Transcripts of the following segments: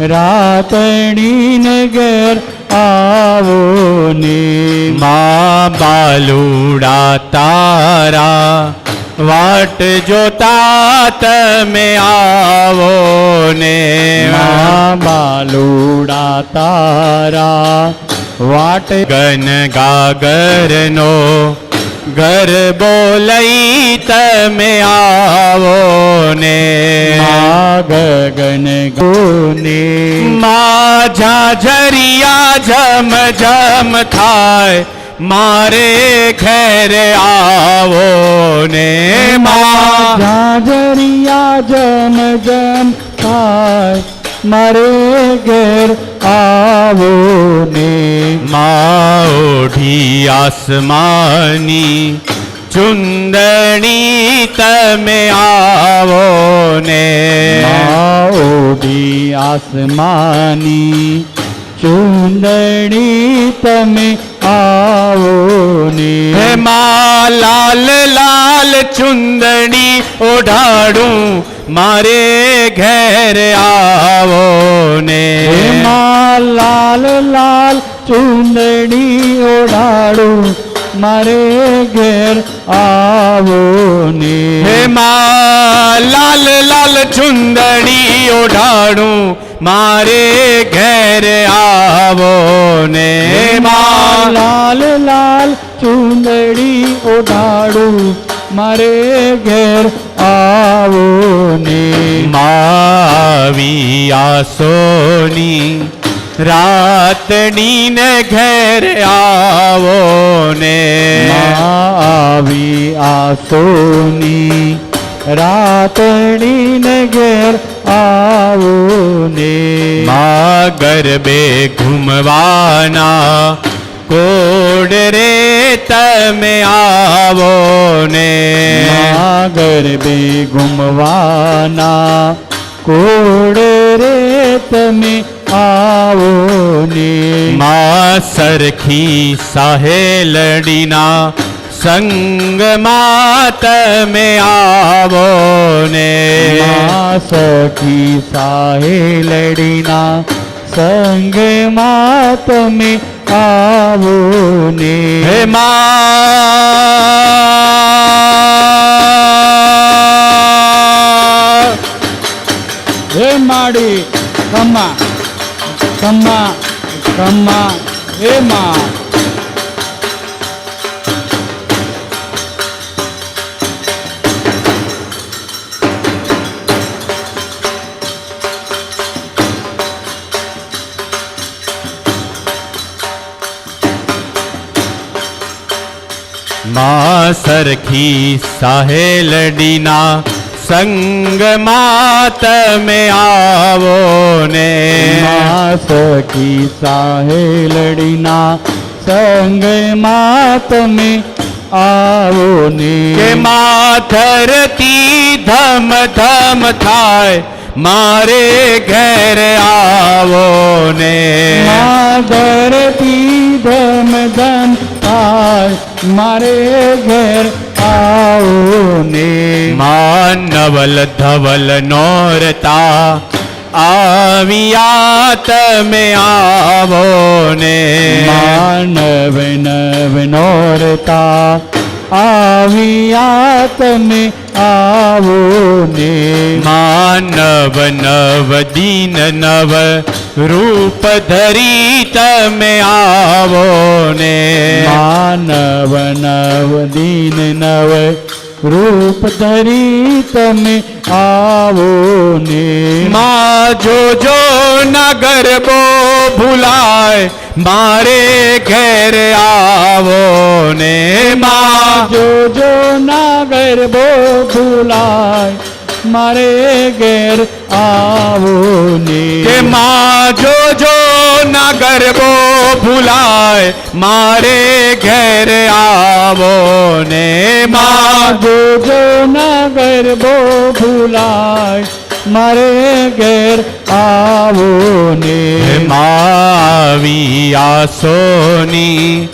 રાતણી નગર આવો ને. મા બાલુડા તારા વાટ જોતા તમે આવો ને. મા બાલુડા તારા વાટ ગન ગાગરનો घर बोलई तमें आवो ने गगन गोने। माँ झाझरिया जम जम खाए मारे खैर आवो ने माँ झाझरिया जम जम खाए मारे घर आवो ने આસમાની ચુંદણી તમે આવો ને ઓડી આસમાની ચુંદણી તમે આવો ને હે માં લાલ લાલ ચુંદણી ઓઢાડું મારે ઘેર આવો ને એમાં લાલ લાલ ચૂંદડી ઓઢાડું મારે ઘેર આવો ને. હે માં લાલ લાલ ચુંદડી ઓઢાડું મારે ઘેર આવો ને. માં લાલ લાલ ચુંદડી ઓઢાડું મારે ઘેર આવો ને. માવી આસોની રાતની ને ઘેર આવો ને આવી આસોની રાતણી ને ઘેર આવો ને માં ગરબે ઘૂમવાના કોડ રે તમે આવો ને ગરબે ગુમવાના કોડ રે તમે આવો ને માં સરખી સહેલડીના સંગમાં તમે આવો ને મા સખી સહેલડીના સંગમાં તમે આવો ને હે માં હે માડી कम्मा कम्मा ए मा मा सरखी साहेल डीना संग मात में आवो ने। मास की साहे लड़ना संग मात में आवो ने। के माथर की धम धम थाय मारे घर आवो ने। माधर की धम धम थाय मारे घर ને માં નવલ ધવલ નોરતા આવ્યા તમે આવો ને માનવ નવ નોરતા આવ્યા તમે આવો ને માનવ નવ દીન નવ રૂપ ધરી તમે આવો ને માનવ નવ દીન નવ રૂપ ધરી તમે આવો ને માં જોજો ના ગરબો ભૂલાય મારે ઘેર આવો ને માં જોજો ના ગરબો ભૂલાય મારે ઘેર આવો ને. કે માં જોજો ના ગરબો ભૂલાય મારે ઘેર આવો ને માં જોજો ના ગરબો ભૂલાય મારે ઘેર આવો ને માવી આસોની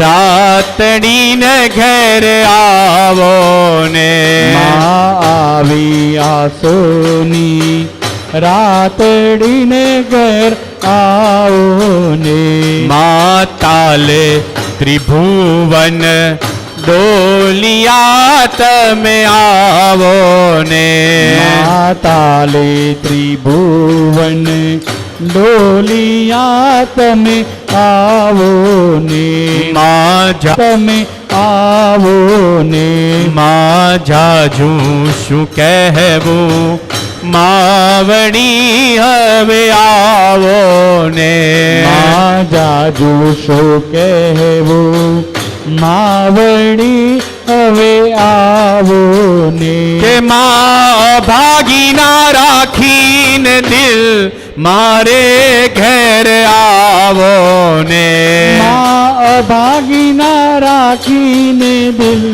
રાતડીને ઘેર આવો ને માં આવી આસોની રાતડીને ઘેર આવો ને માતાલે ત્રિભુવન डोलियात में आवो ने माताले त्रिभुवन डोलियात में आवो ने माझा तमें आवो ने माझा जू शु कहवो માવણી હવે આવો ને માજા જોશો कहवो માવડી હવે આવો ને કે મા ભાગીના રાખીને દિલ મારે ઘેર આવો ને માં અભાગીના રાખીને દિલ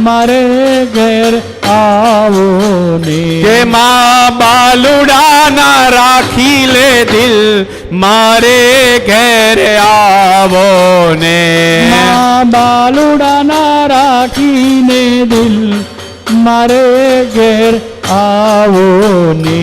મારે ઘેર આવો ને કે મા બાલુડાના રાખી લે દિલ મારે ઘેર આવો ને બાલુડાના રાખીને દિલ મારે ઘેર આવો ને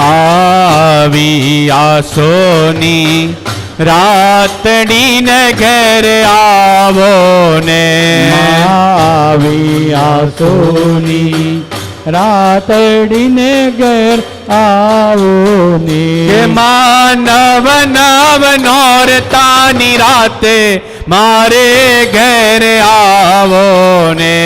માવી આસોની રાતડીને ઘેર આવો ને. આવી આસોની રાતડીને ઘેર આવો ને. માનવ નવ નોરતાની રાતે મારે ઘેર આવો ને.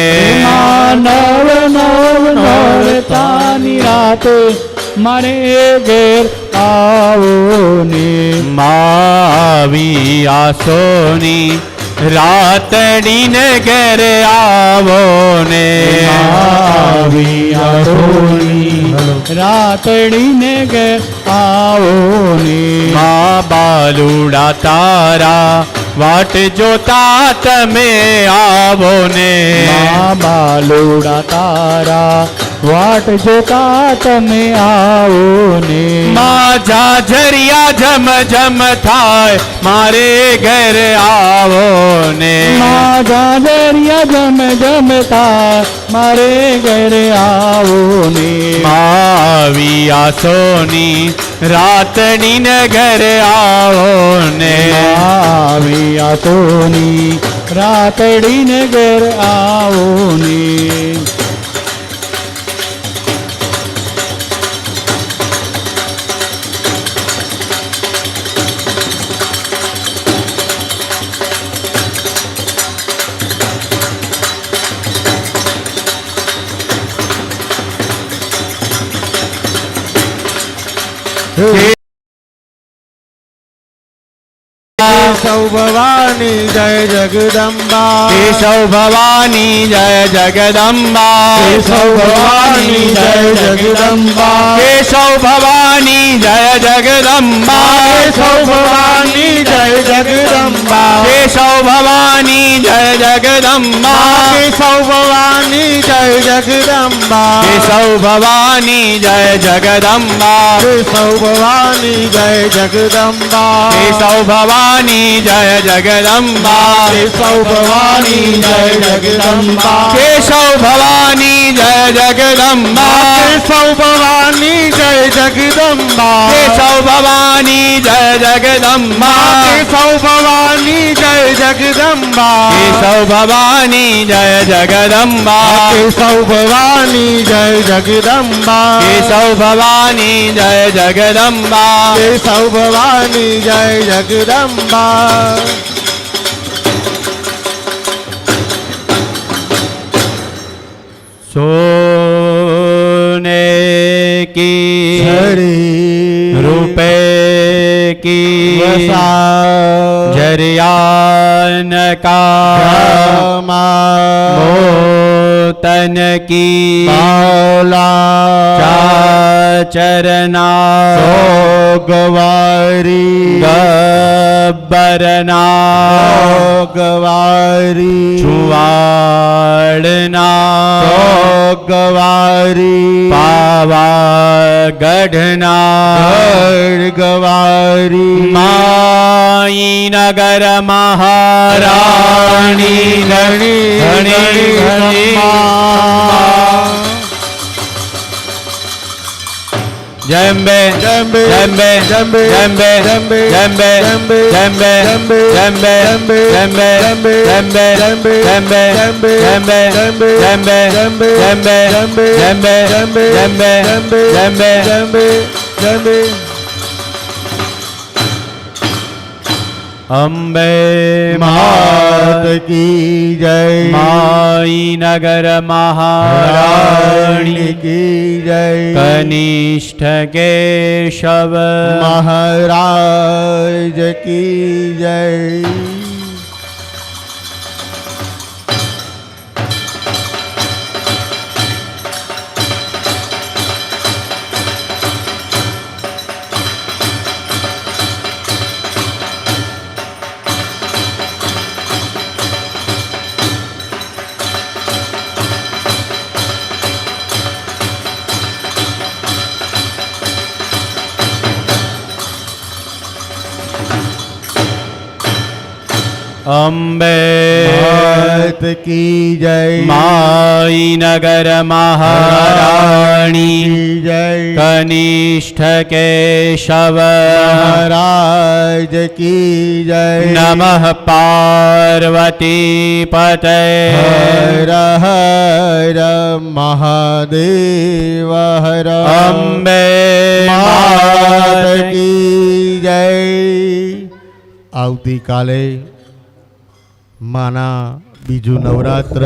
માનવ નવ નોરતાની રાતે મારે ઘેર આવો ને માવી આસોની રાતડીને ઘેર આવો ને આવી આસોની રાતડીને ઘેર આવો ને મા બાલુડા તારા वाट जो तात में आवो ने। मालूड़ा तारा वाट जो तात में आवो ने। माझा ज़रिया जम जम थाय मारे घर आवो ने। माझा ज़रिया जम जम थाय मारे घर आवो ने। माविया सोनी રાતડી ને ઘરે આવો ને આવ્યા તોની રાતડી ને આવો ને ભવાની જય जगदम्बा केशव भवानी जय जगदम्बा केशव भवानी जय जगदम्बा केशव भवानी जय जगदम्बा केशव भवानी जय जगदम्बा केशव भवानी जय जगदम्बा केशव भवानी जय जगदम्बा केशव भवानी जय जगदम्बा केशव भवानी जय जगदम्बा केशव भवानी जय जगदम्बा केशव भवानी जय जगदम्बा। केशव भवानी जय जगदम्बा। केशव भवानी जय जगदम्बा। केशव भवानी जय जगदम्बा। केशव भवानी जय जगदम्बा। केशव भवानी जय जगदम्बा। केशव भवानी जय जगदम्बा। केशव भवानी जय जगदम्बा। केशव भवानी जय जगदम्बा। सोने की की। जरियान का मोतन की। चाचरना। गवारी गब्बरना। गवारी चुवाड़ना गवारी पावा गढ़ना। गवारी ഹരി മായി നഗര മഹാരാണി ഗണി ഗണി ഗണി ജയംബേ ജയംബേ ജയംബേ ജയംബേ ജയംബേ ജയംബേ ജയംബേ ജയംബേ ജയംബേ ജയംബേ ജയംബേ ജയംബേ ജയംബേ ജയംബേ ജയംബേ ജയംബേ ജയംബേ ജയംബേ ജയംബേ અંબે માત કી જય. માઈ નગર મહારાણી કી જય. કનિષ્ઠ કેશવ મહારાજ કી જય. अम्बे मात की जय माई नगर महारानी की जय कनिष्ठ केशव महाराज की जय नमः पार्वती पते हर हर महादेव हर अम्बे માત मात કી જય આવતીકાલે માના બીજું નવરાત્ર